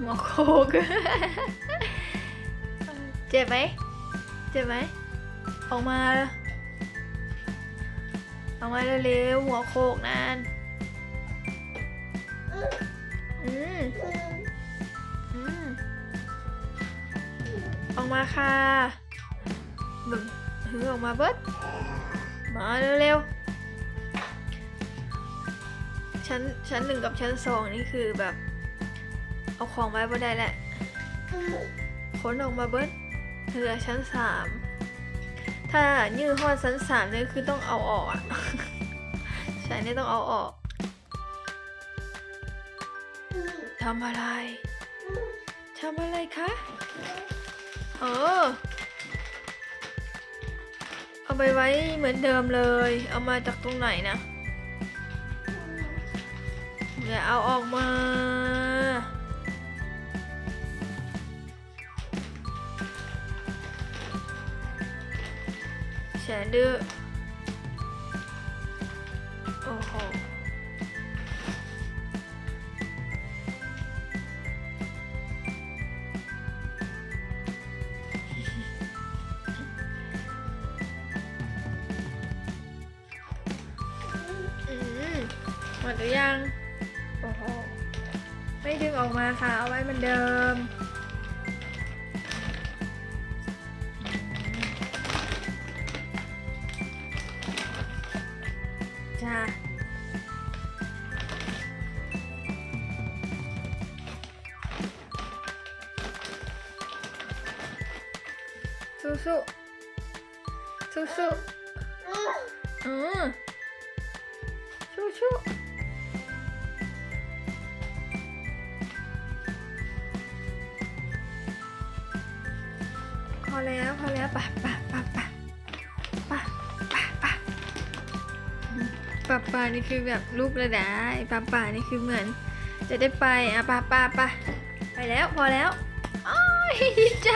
หัวโคก เจ็บไหม เจ็บไหม ออกมา ออกมาเร็วๆหัวโคกนานอืมอืมออกมาค่ะบึงถือออกมาเบิดมาเร็วๆชั้นชั้นหนึ่งกับชั้นสองนี่คือแบบ เอาของไว้บ่ได้แหละค้นออกมาเบิดเหลือชั้นสามถ้ายื้อหอดชั้นสามเนี่ยคือต้องเอาออกอะใช่เนี่ยต้องเอาออกทำอะไรทำอะไรคะเออเอาไปไว้เหมือนเดิมเลย เอามาจากตรงไหนนะอย่าเอาออกมา แสนดื้อโอ้โหอืมหมดหรือยัง โอ้โห ไม่ดึงออกมาค่ะ เอาไว้เหมือนเดิม จ้าสู้สู้สู้สู้อืมสู้สู้พอแล้ว พอแล้วปไปไปไปไป้าป้านี่คือแบบรูประดาป้าป้านี่คือเหมือน จะได้ไปอะป้าป้าป้าไปแล้วพอแล้วโอ้ยใจ